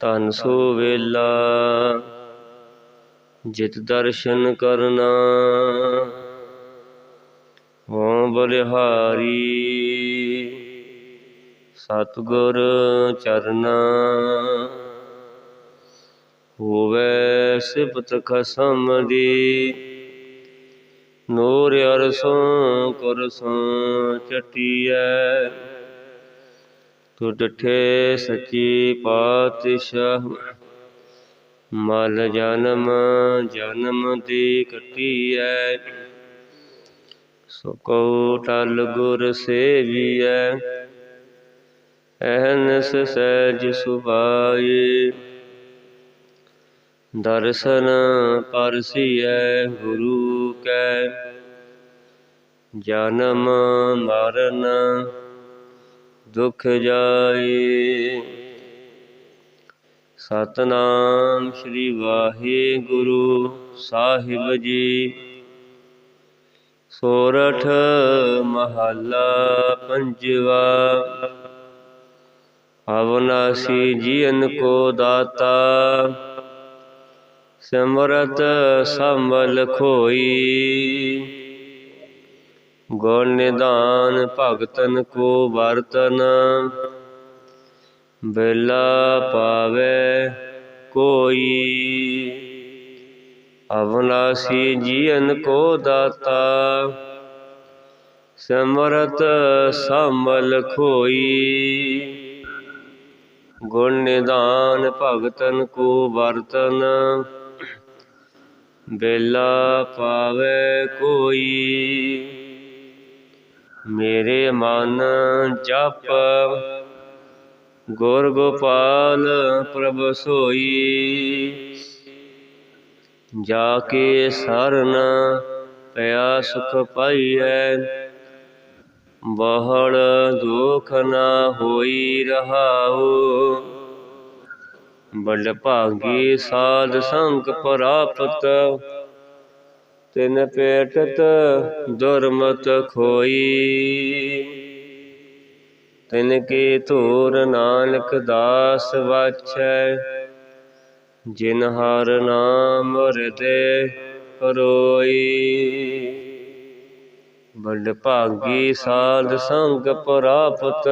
ਧਨ ਸੋ ਵੇਲਾ, ਜਿਤ ਦਰਸ਼ਨ ਕਰਨਾ। ਹੋਂ ਬਲਿਹਾਰੀ, ਸਤਿਗੁਰ ਚਰਨਾ। ਹੋਵੇ ਸਿਫਤ ਖਸਮ ਦੀ, ਨੂਰ ਅਰਸੋਂ ਕੁਰਸੋਂ ਚਟੀਐ। ਤੂੰ ਡਠੇ ਸੱਚੀ ਪਾਤਸ਼ਾਹ। ਮਲ ਜਨਮ ਜਨਮ ਦੀ ਕਟੀਐ ਸੋ ਕਉ ਟਲ ਗੁਰ ਸੇਵੀਐ। ਅਹਨਸ ਸਹਿਜ ਸੁਭਾਈ। ਦਰਸ਼ਨ ਪਰਸੀਐ ਗੁਰੂ ਕੈ। ਜਨਮ ਮਰਨ ਦੁਖ ਜਾਏ। ਸਤਨਾਮ ਸ੍ਰੀ ਵਾਹਿਗੁਰੂ ਸਾਹਿਬ ਜੀ। ਸੋਰਠ ਮਹੱਲਾ ਪੰਜਵਾ। ਅਵਨਾਸੀ ਜੀਨ ਕੋ ਦਾਤਾ। ਸਿਮਰਤ ਸੰਭਲ ਖੋਈ। ਗੁਣ ਨਿਧਾਨ ਭਗਤਨ ਕੋ ਵਰਤਨ। ਬੇਲਾ ਪਾਵੇ ਕੋਈ, ਅਵਨਾਸੀ ਜੀਨ ਕੋ ਦਾਤਾ। ਸਮਰਤ ਸੰਭਲ ਖੋਈ। ਗੁਣ ਨਿਦਾਨ ਭਗਤਨ ਕੋ ਵਰਤਨ। ਬੇਲਾ ਪਾਵੇ ਕੋਈ। ਮੇਰੇ ਮਨ ਜਪ। ਗੁਰ ਗੋਪਾਲ ਪ੍ਰਭ ਸੋਈ। ਜਾ ਕੇ ਸਰਨ ਪਿਆ ਸੁਖ ਪਾਈਐ। ਬਹੜ ਦੁਖ ਨਾ ਹੋਈ ਰਹਾਉ। ਬਲ ਭਾਗੀ ਸਾਧ ਸੰਗ ਪ੍ਰਾਪਤ। ਤਿਨ ਪੇਟਤ ਦੁਰਮਤ ਖੋਈ। ਤਿਨ ਕੀ ਧੂਰ ਨਾਨਕ ਦਾਸ ਵਾਛੈ। ਜਿਨ ਹਰ ਨਾਮ ਹਿਰਦੇ ਪਰੋਈ ਬਲ ਭਾਗੀ ਸਾਧ ਸੰਗ ਪ੍ਰਾਪਤ।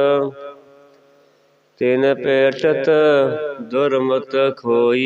ਤਿਨ ਪੇਟਤ ਦੁਰਮਤ ਖੋਈ।